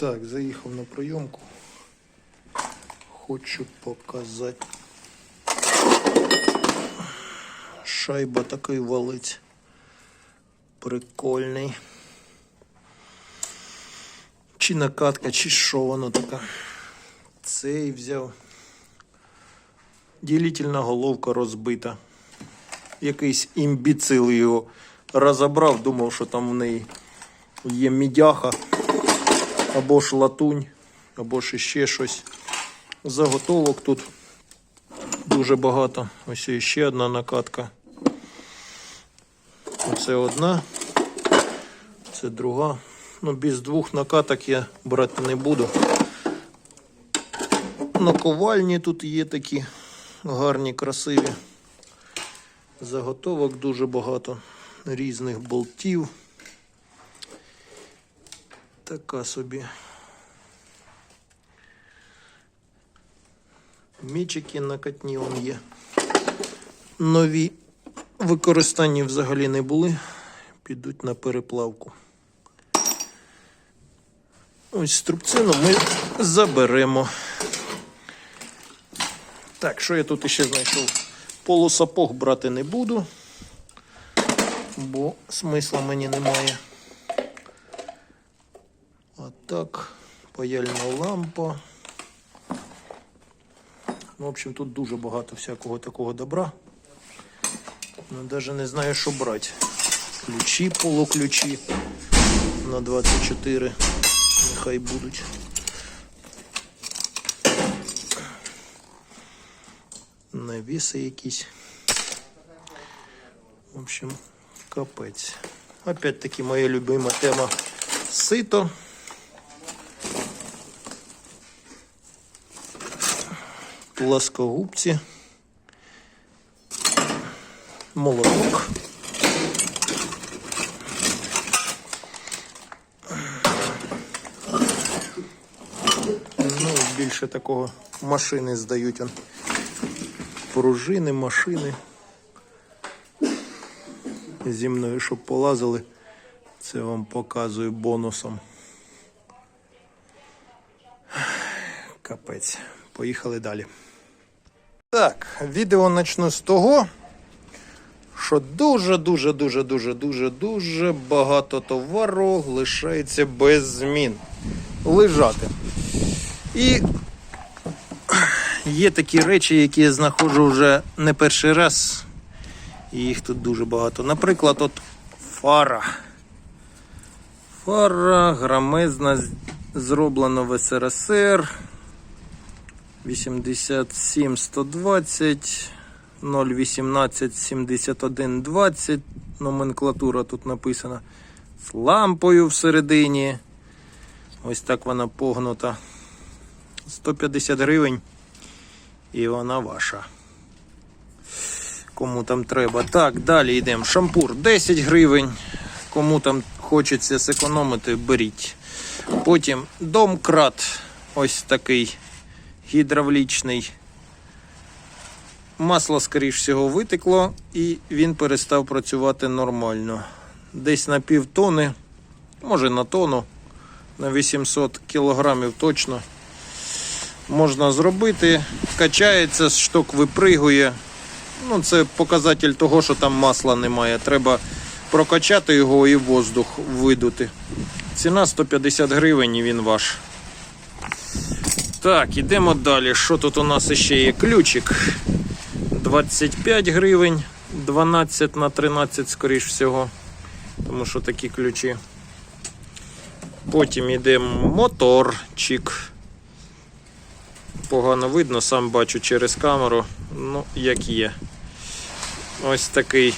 Так, заїхав на прийомку. Хочу показати. Шайба такий валить. Прикольний. Чи накатка, чи що воно таке. Цей взяв. Ділітельна головка розбита. Якийсь імбіцил його розібрав, думав, що там в неї є мідяха, або ж латунь, або ж ще щось. Заготовок тут дуже багато. Ось ще одна накатка. Оце одна, це друга. Ну, без двох накаток я брати не буду. Наковальні тут є такі гарні, красиві. Заготовок дуже багато різних болтів. Така собі. Мічики накатні он є. Нові використання взагалі не були. Підуть на переплавку. Ось струбцину ми заберемо. Так, що я тут ще знайшов? Полусапог брати не буду, бо смисла мені немає. Так, паяльна лампа. Ну, в общем, тут дуже багато всякого такого добра. Ну, навіть не знаю, що брати. Ключі, полуключі на 24. Нехай будуть. Навіси якісь. В общем, капець. Опять-таки моя любима тема сито. Плоскогубці. Молоток. Ну, більше такого машини здають. Он. Пружини, машини. Зі мною, щоб полазили, це вам показую бонусом. Капець. Поїхали далі. Так, відео почну з того, що дуже, дуже, дуже, дуже, дуже, дуже багато товару лишається без змін. Лежати. І є такі речі, які я знаходжу вже не перший раз. І їх тут дуже багато. Наприклад, от фара. Фара грамезна зроблена в СРСР. 87 120 018 71 20 номенклатура тут написана з лампою всередині. Ось так вона погнута. 150 гривень і вона ваша. Кому там треба. Так, далі йдемо. Шампур 10 гривень. Кому там хочеться зекономити, беріть. Потім домкрат ось такий гідравлічний. Масло, скоріш всього, витекло і він перестав працювати нормально. Десь на пів тони, може на тону, на 800 кілограмів точно. Можна зробити. Качається, шток випригує. Ну, це показатель того, що там масла немає. Треба прокачати його і воздух видути. Ціна 150 гривень і він ваш. Так, ідемо далі. Що тут у нас ще є? Ключик 25 гривень, 12 на 13, скоріш всього. Тому що такі ключі. Потім йде моторчик. Погано видно, сам бачу через камеру. Ну, як є. Ось такий.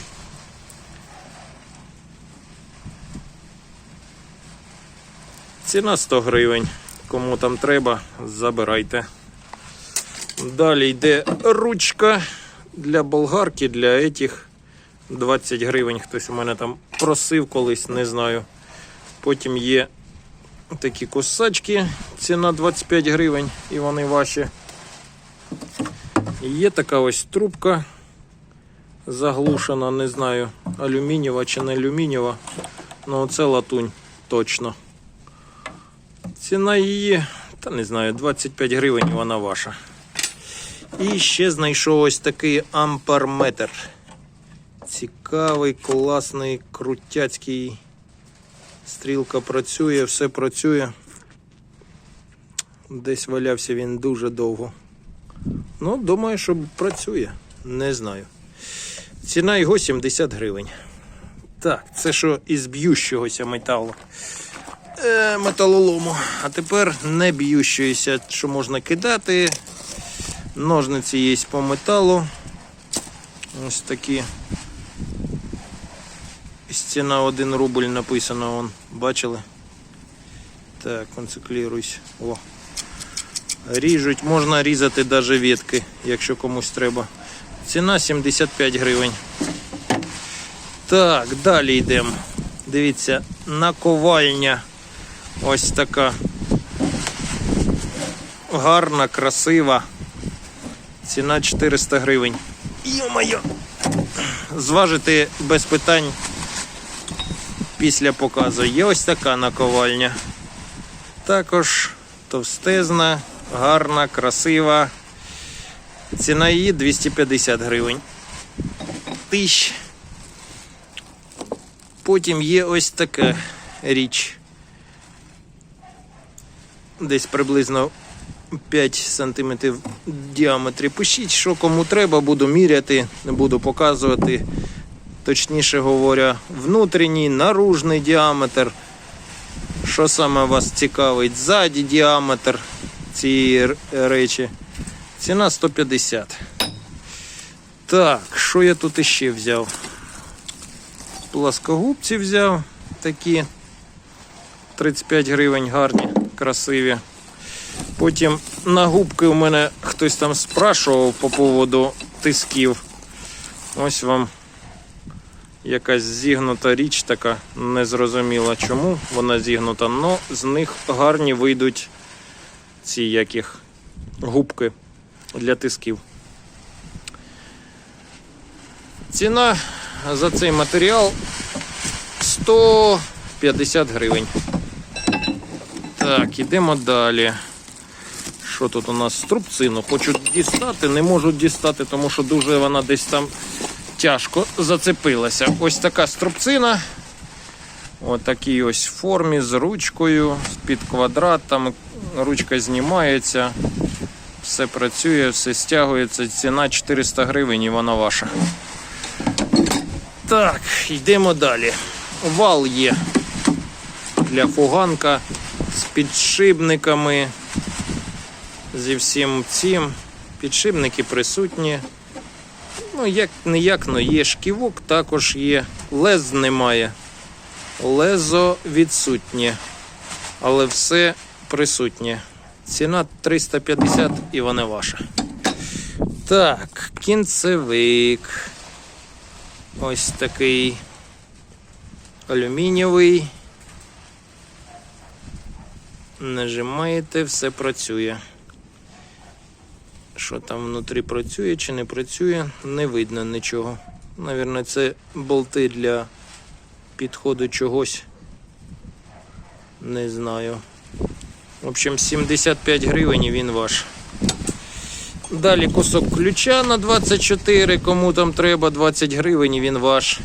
Ціна 100 гривень. Кому там треба, забирайте. Далі йде ручка для болгарки, для етіх. 20 гривень. Хтось у мене там просив колись, не знаю. Потім є такі косачки, ціна 25 гривень і вони ваші. Є така ось трубка заглушена, не знаю, алюмінієва чи не алюмінієва. Ну, це латунь точно. Ціна її, та не знаю, 25 гривень вона ваша. І ще знайшов ось такий амперметр. Цікавий, класний, крутяцький. Стрілка працює, все працює. Десь валявся він дуже довго. Ну, думаю, що працює. Не знаю. Ціна його 70 гривень. Так, це що із б'ющогося металу. Е, металолому. А тепер не б'ющоїся, що можна кидати. Ножниці є по металу. Ось такі. Стіна 1 рубль написано, вон, бачили? Так, концикліруйся. О. Ріжуть, можна різати навіть ветки, якщо комусь треба. Ціна 75 гривень. Так, далі йдемо. Дивіться, наковальня. Ось така. Гарна, красива. Ціна 400 гривень. Йо-моє! Зважити без питань після показу. Є ось така наковальня. Також товстезна, гарна, красива. Ціна її 250 гривень. Тисяч. Потім є ось така річ. Десь приблизно 5 см в діаметрі. Пишіть, що кому треба, буду міряти, не буду показувати. Точніше говоря, внутрішній, наружний діаметр. Що саме вас цікавить? Ззаді діаметр цієї речі. Ціна 150. Так, що я тут іще взяв? Пласкогубці взяв такі 35 гривень, гарні, красиві. Потім на губки у мене хтось там спрашував по поводу тисків. Ось вам якась зігнута річ така, незрозуміла чому вона зігнута, але з них гарні вийдуть ці яких губки для тисків. Ціна за цей матеріал 150 гривень. Так, ідемо далі. Що тут у нас струбцину? Хочу дістати, не можу дістати, тому що дуже вона десь там тяжко зацепилася. Ось така струбцина. Ось такій ось формі з ручкою, під квадратом. Ручка знімається. Все працює, все стягується. Ціна 400 гривень і вона ваша. Так, йдемо далі. Вал є для фуганка з підшипниками. Зі всім цим. Підшипники присутні. Ну, як не як, но є шківок, також є. Лез немає. Лезо відсутнє. Але все присутнє. Ціна 350 і вона ваша. Так, кінцевик. Ось такий алюмінієвий. Нажимаєте, все працює. Що там внутрі працює чи не працює, не видно нічого. Навірно, це болти для підходу чогось. Не знаю. В общем, 75 гривень він ваш. Далі кусок ключа на 24, кому там треба 20 гривень він ваш.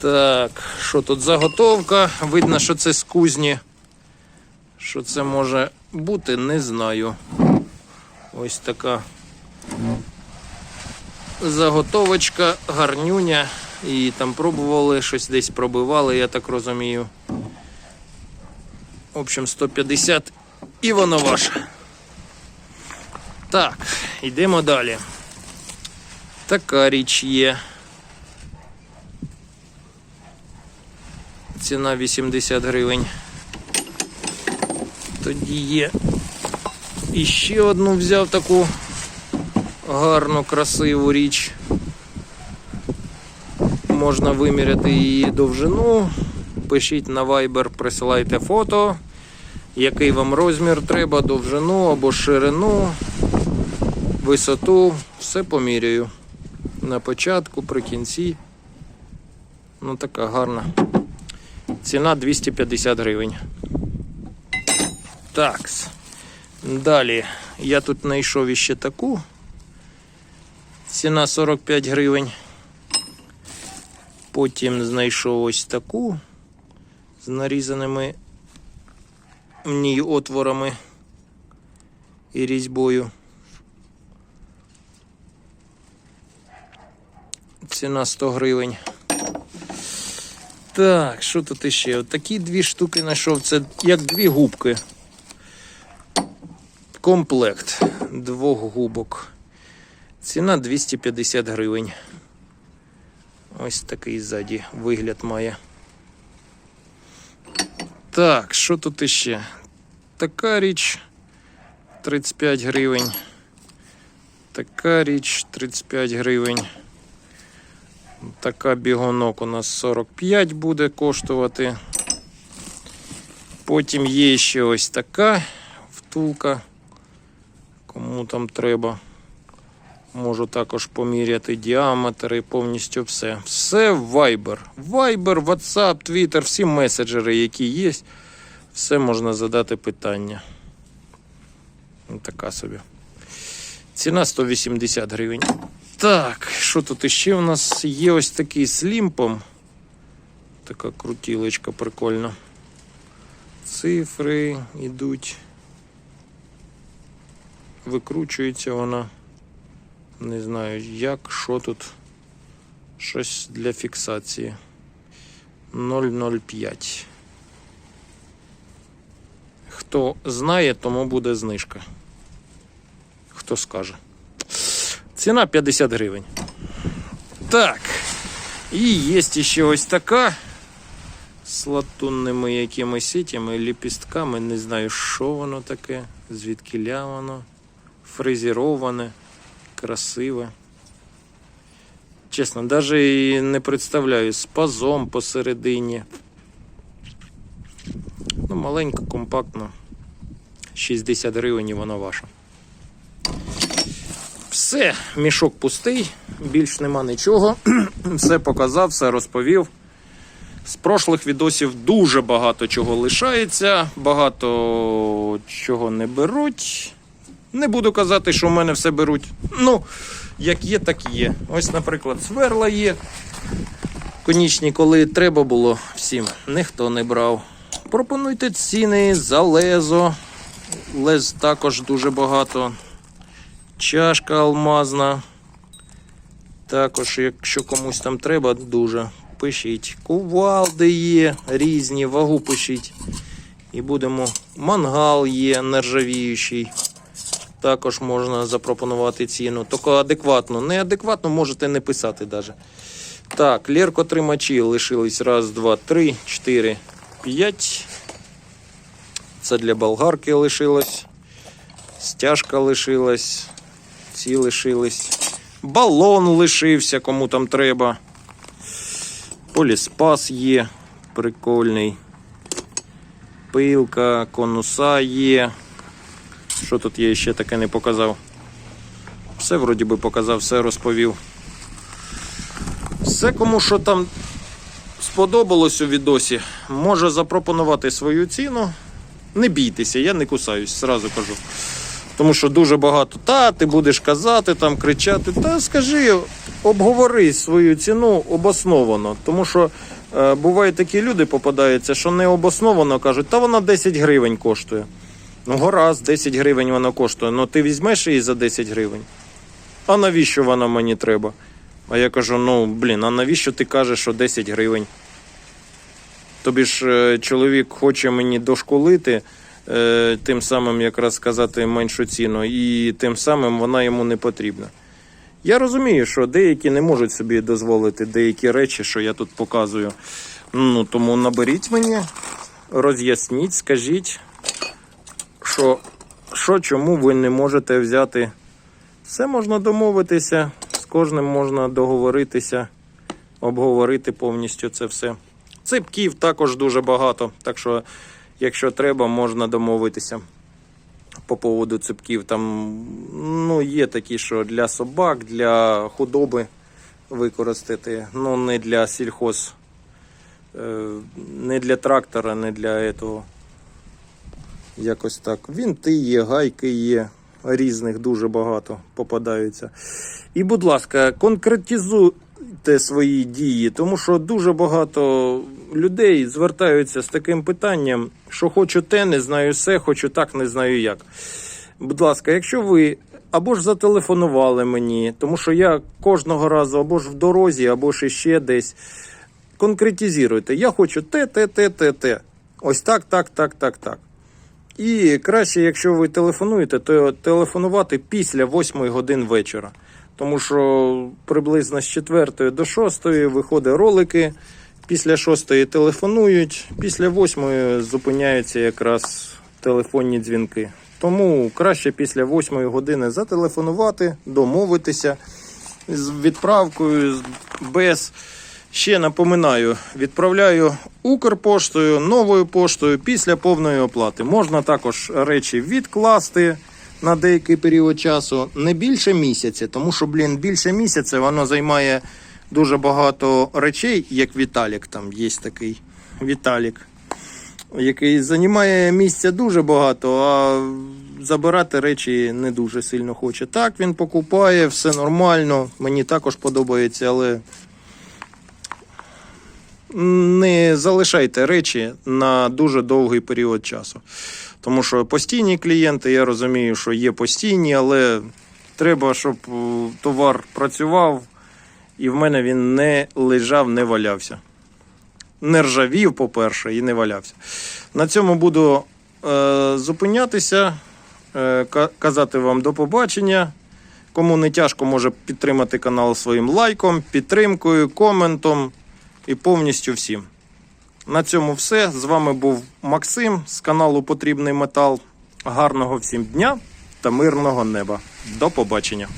Так, що тут заготовка? Видно, що це з кузні. Що це може бути, не знаю. Ось така заготовочка, гарнюня. І там пробували, щось десь пробивали, я так розумію. В общем, 150 і воно ваше. Так, йдемо далі. Така річ є. Ціна 80 гривень. Тоді є. І ще одну взяв таку гарну, красиву річ. Можна виміряти її довжину. Пишіть на Viber, присилайте фото, який вам розмір треба, довжину або ширину, висоту. Все поміряю. На початку, при кінці. Ну така гарна. Ціна 250 гривень. Такс. Далі я тут знайшов іще таку. Ціна 45 гривень. Потім знайшов ось таку з нарізаними в ній отворами і різьбою. Ціна 100 гривень. Так, що тут іще? От такі дві штуки знайшов. Це як дві губки. Комплект двох губок. Ціна 250 гривень. Ось такий ззаді вигляд має. Так, що тут іще? Така річ 35 гривень. Така річ 35 гривень. Така бігонок у нас 45 буде коштувати. Потім є ще ось така втулка. Кому там треба. Можу також поміряти діаметри, повністю все. Все Viber. Viber, WhatsApp, Twitter, всі меседжери, які є, все можна задати питання. Така собі. Ціна 180 гривень. Так, що тут іще у нас є ось такий з лімпом. Така крутілочка прикольна. Цифри йдуть. Викручується вона. Не знаю як, що тут. Щось для фіксації. 005. Хто знає, тому буде знижка. Хто скаже. Ціна 50 гривень. Так. І є ще ось така. З латунними якимись сітями, ліпістками. Не знаю, що воно таке, звідки ля воно. Фрезероване, красиве. Чесно, навіть не представляю з пазом посередині. Ну, маленько, компактно. 60 гривень і вона ваша. Все, мішок пустий, більш нема нічого. Все показав, все розповів. З прошлих відосів дуже багато чого лишається, багато чого не беруть. Не буду казати, що в мене все беруть. Ну, як є, так є. Ось, наприклад, сверла є. Конічні, коли треба було всім, ніхто не брав. Пропонуйте ціни за лезо. Лез також дуже багато. Чашка алмазна. Також, якщо комусь там треба, дуже пишіть. Кувалди є різні, вагу пишіть. І будемо. Мангал є нержавіючий. Також можна запропонувати ціну. Тільки адекватно. Неадекватно можете не писати навіть. Так, лєркотримачі лишились. Раз, два, три, чотири, п'ять. Це для болгарки лишилось. Стяжка лишилась. Ці лишились. Балон лишився, кому там треба. Поліспас є. Прикольний. Пилка, конуса є. Що тут я ще таке не показав? Все вроді би показав, все розповів. Все, кому що там сподобалось у відосі, може запропонувати свою ціну. Не бійтеся, я не кусаюсь, зразу кажу. Тому що дуже багато. Та, ти будеш казати, там кричати. Та скажи, обговори свою ціну обосновано. Тому що е, бувають такі люди попадаються, що не обосновано кажуть, та вона 10 гривень коштує. Ну, гаразд, 10 гривень вона коштує. Ну ти візьмеш її за 10 гривень. А навіщо вона мені треба? А я кажу: ну блін, а навіщо ти кажеш, що 10 гривень? Тобі ж е, чоловік хоче мені дошколити, е, тим самим якраз сказати меншу ціну, і тим самим вона йому не потрібна. Я розумію, що деякі не можуть собі дозволити деякі речі, що я тут показую. Ну тому наберіть мені, роз'ясніть, скажіть, що, що чому ви не можете взяти. Все можна домовитися, з кожним можна договоритися, обговорити повністю це все. Ципків також дуже багато, так що, якщо треба, можна домовитися по поводу ципків. Там ну, є такі, що для собак, для худоби використати, ну не для сільхоз, е, не для трактора, не для этого. Якось так. Вінти є, гайки є, різних дуже багато попадаються. І, будь ласка, конкретизуйте свої дії, тому що дуже багато людей звертаються з таким питанням, що хочу те, не знаю все, хочу так, не знаю як. Будь ласка, якщо ви або ж зателефонували мені, тому що я кожного разу або ж в дорозі, або ж іще десь. Конкретизуйте. Я хочу те, те, те, те, те. Ось так, так, так, так, так. І краще, якщо ви телефонуєте, то телефонувати після 8 годин вечора. Тому що приблизно з 4 до 6 виходять ролики, після 6 телефонують, після 8 зупиняються якраз телефонні дзвінки. Тому краще після 8 години зателефонувати, домовитися з відправкою, без. Ще напоминаю, відправляю Укрпоштою, новою поштою після повної оплати. Можна також речі відкласти на деякий період часу, не більше місяця, тому що, блін, більше місяця воно займає дуже багато речей, як Віталік, там є такий Віталік, який займає місця дуже багато, а забирати речі не дуже сильно хоче. Так, він покупає, все нормально, мені також подобається, але не залишайте речі на дуже довгий період часу. Тому що постійні клієнти, я розумію, що є постійні, але треба, щоб е, товар працював, і в мене він не лежав, не валявся. Не ржавів, по-перше, і не валявся. На цьому буду е, зупинятися, е, казати вам до побачення. Кому не тяжко, може підтримати канал своїм лайком, підтримкою, коментом і повністю всім. На цьому все. З вами був Максим з каналу Потрібний Метал. Гарного всім дня та мирного неба. До побачення.